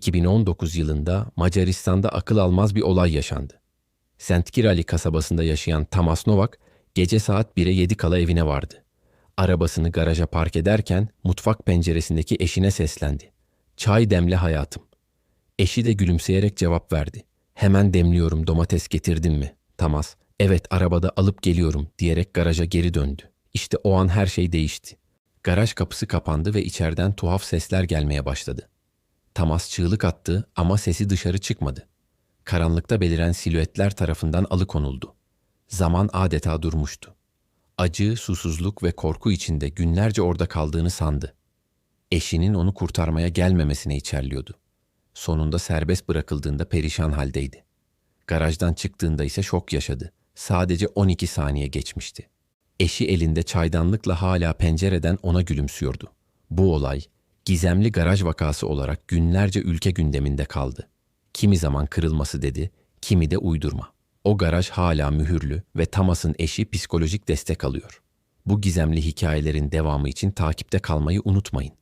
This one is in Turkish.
2019 yılında Macaristan'da akıl almaz bir olay yaşandı. St. Kirali kasabasında yaşayan Tamas Novak gece saat 1'e 7 kala evine vardı. Arabasını garaja park ederken mutfak penceresindeki eşine seslendi. Çay demle hayatım. Eşi de gülümseyerek cevap verdi. Hemen demliyorum domates getirdin mi? Tamas, evet arabada alıp geliyorum diyerek garaja geri döndü. İşte o an her şey değişti. Garaj kapısı kapandı ve içeriden tuhaf sesler gelmeye başladı. Tamas çığlık attı ama sesi dışarı çıkmadı. Karanlıkta beliren silüetler tarafından alıkonuldu. Zaman adeta durmuştu. Acı, susuzluk ve korku içinde günlerce orada kaldığını sandı. Eşinin onu kurtarmaya gelmemesine içerliyordu. Sonunda serbest bırakıldığında perişan haldeydi. Garajdan çıktığında ise şok yaşadı. Sadece 12 saniye geçmişti. Eşi elinde çaydanlıkla hala pencereden ona gülümsüyordu. Bu olay gizemli garaj vakası olarak günlerce ülke gündeminde kaldı. Kimi zaman kırılması dedi, kimi de uydurma. O garaj hala mühürlü ve Tamas'ın eşi psikolojik destek alıyor. Bu gizemli hikayelerin devamı için takipte kalmayı unutmayın.